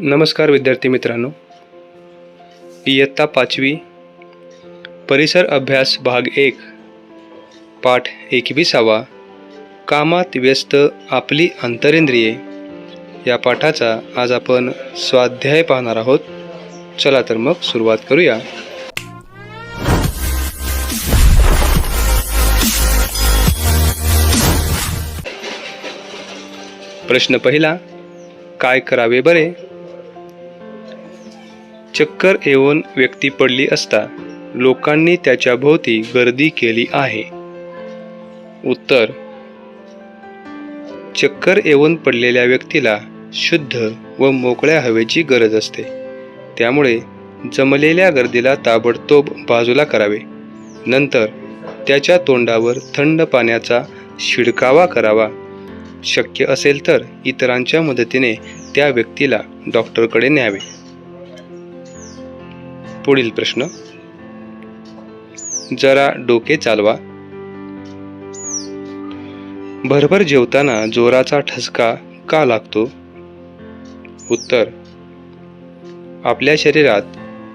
नमस्कार विद्यार्थी मित्रांनो. इयत्ता पाचवी परिसर अभ्यास भाग एक पाठ एकविसावा कामात व्यस्त आपली अंतरेंद्रिये. या पाठाचा आज आपण स्वाध्याय पाहणार आहोत. चला तर मग सुरुवात करूया. प्रश्न पहिला काय करावे बरे? चक्कर येऊन व्यक्ती पडली असता लोकांनी त्याच्या भोवती गर्दी केली आहे. उत्तर चक्कर येऊन पडलेल्या व्यक्तीला शुद्ध व मोकळ्या हवेची गरज असते. त्यामुळे जमलेल्या गर्दीला ताबडतोब बाजूला करावे. नंतर त्याच्या तोंडावर थंड पाण्याचा शिडकावा करावा. शक्य असेल तर इतरांच्या मदतीने त्या व्यक्तीला डॉक्टरकडे न्यावे. पुढील प्रश्न. जरा डोके चालवा. भरभर जेवताना जोराचा ठसका का लागतो? उत्तर आपल्या शरीरात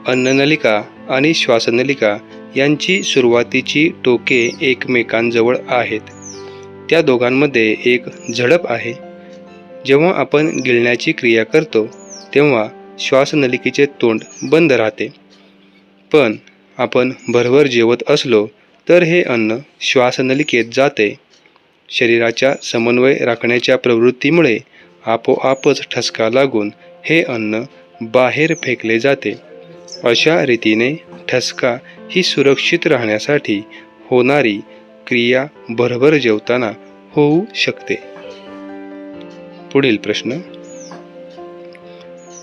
अन्ननलिका आणि श्वासनलिका यांची सुरुवातीची टोके एकमेकांजवळ आहेत. त्या दोघांमध्ये एक झडप आहे. जेव्हा आपण गिळण्याची क्रिया करतो तेव्हा श्वासनलिकेचे तोंड बंद राहते. पण आपण भरभर जेवत असलो तर हे अन्न श्वासनलिकेत जाते. शरीराच्या समन्वय राखण्याच्या प्रवृत्तीमुळे आपोआपच ठसका लागून हे अन्न बाहेर फेकले जाते. अशा रीतीने ठसका ही सुरक्षित राहण्यासाठी होणारी क्रिया भरभर जेवताना होऊ शकते. पुढील प्रश्न.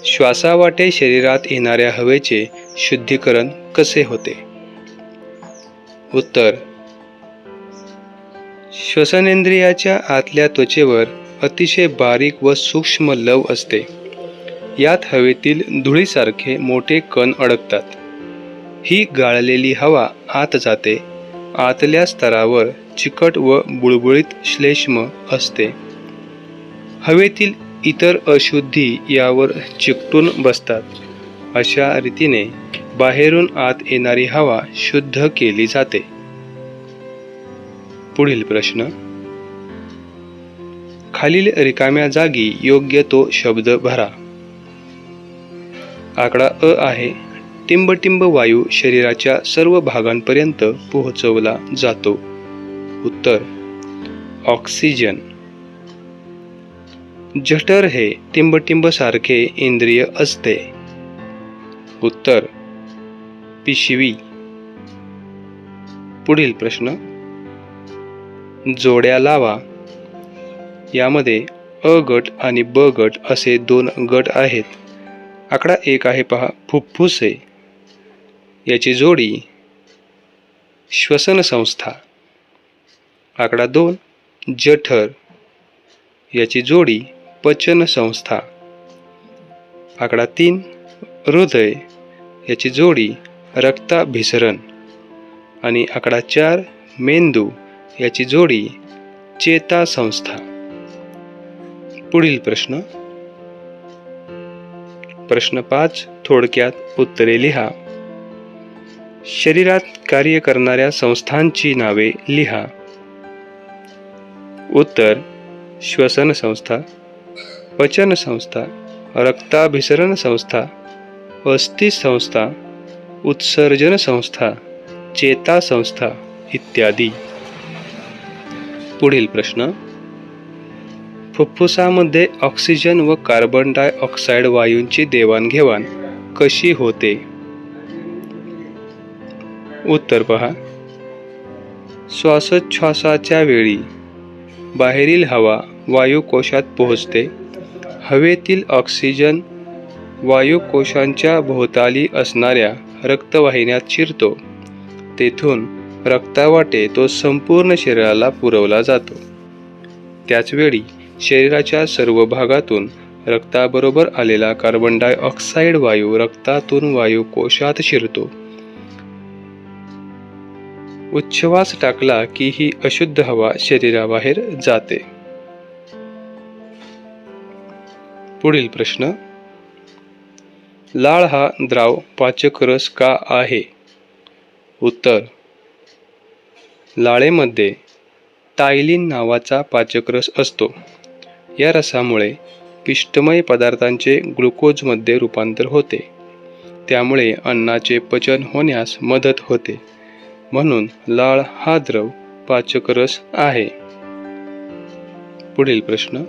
श्वासावाटे शरीरात येणाऱ्या हवेचे शुद्धीकरण कसे होते? उत्तर. श्वसनेंद्रियाच्या आतल्या त्वचेवर अतिशय बारीक व सूक्ष्म लव असते. यात हवेतील धुळीसारखे मोठे कण अडकतात. ही गाळलेली हवा आत जाते. आतल्या स्तरावर चिकट व बुळबुळीत श्लेष्म असते. हवेतील इतर अशुद्धी यावर चिकटून बसतात. अशा रीतीने बाहेरून आत येणारी हवा शुद्ध केली जाते. पुढील प्रश्न. खालील रिकाम्या जागी योग्य तो शब्द भरा. आकडा अ आहे. टिंबटिंब वायू शरीराच्या सर्व भागांपर्यंत पोहोचवला जातो. उत्तर. ऑक्सिजन. जठर हे टिंबटिंब सारखे इंद्रिय असते. उत्तर. पिशवी पुढील प्रश्न. जोड्या लावा. यामध्ये अ गट आणि ब गट असे दोन गट आहेत. आकडा एक आहे पहा फुफ्फुसे. याची जोडी श्वसन संस्था. आकडा दोन जठर. याची जोडी पचन संस्था. आकडा तीन हृदय. याची जोडी रक्ताभिसरण आणि आकडा चार मेंदू याची जोडी चेता संस्था पुढील प्रश्न. प्रश्न पाच थोडक्यात उत्तरे लिहा. शरीरात कार्य करणाऱ्या संस्थांची नावे लिहा. उत्तर श्वसन संस्था पचन संस्था रक्ताभिसरण संस्था अस्थि संस्था उत्सर्जन संस्था चेता संस्था इत्यादी. पुढील प्रश्न. फुफ्फुसामध्ये ऑक्सिजन व कार्बन डायऑक्साईड वायूंची देवाणघेवाण कशी होते? उत्तर पहा. श्वासोच्छ्वासाच्या वेळी बाहेरील हवा वायुकोशात पोहोचते. हवेतील ऑक्सिजन वायुकोशांच्या भोवताली असणाऱ्या रक्तवाहिन्यात शिरतो तेथून रक्तावाटे तो संपूर्ण शरीराला पुरवला जातो. त्याचवेळी शरीराच्या सर्व भागातून रक्ताबरोबर आलेला कार्बन डायऑक्साईड वायू रक्तातून वायू कोशात शिरतो. उच्छ्वास टाकला की ही अशुद्ध हवा शरीराबाहेर जाते. पुढील प्रश्न लाळ हा द्राव पाचक रस का आहे? उत्तर. लाळेमध्ये टायलिन नावाचा पाचक रस असतो. या रसामुळे पिष्टमय पदार्थांचे ग्लुकोजमध्ये रूपांतर होते. त्यामुळे अन्नाचे पचन होण्यास मदत होते. म्हणून लाळ हा द्रव पाचक रस आहे. पुढील प्रश्न.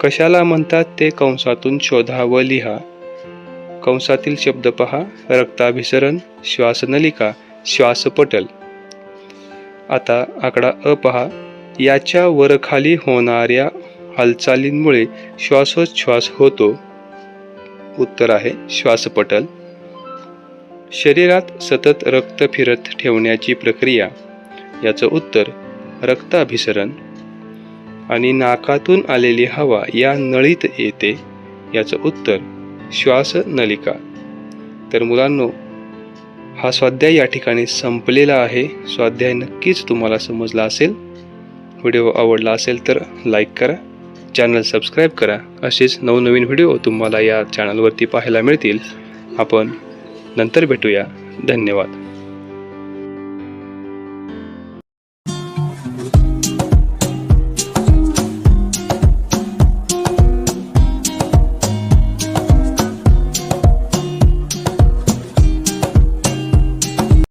कशाला म्हणतात ते कंसातून शोधा व लिहा. कंसातील शब्द पहा. रक्ताभिसरण श्वासनलिका श्वासपटल. आता आकडा अ पहा. याच्या वरखाली होणाऱ्या हालचालींमुळे श्वासोच्छ्वास होतो. उत्तर आहे श्वासपटल. शरीरात सतत रक्त फिरत ठेवण्याची प्रक्रिया. याचं उत्तर रक्ताभिसरण. आणि नाकातून आलेली हवा या नळीत येते. याचं उत्तर श्वासनलिका तर मुलांनो हा स्वाध्याय या ठिकाणी संपलेला आहे. स्वाध्याय नक्कीच तुम्हाला समजला असेल. व्हिडिओ आवडला असेल तर लाईक करा. चॅनल सबस्क्राईब करा. असेच नवनवीन व्हिडिओ तुम्हाला या चॅनलवरती पाहायला मिळतील. आपण नंतर भेटूया. धन्यवाद.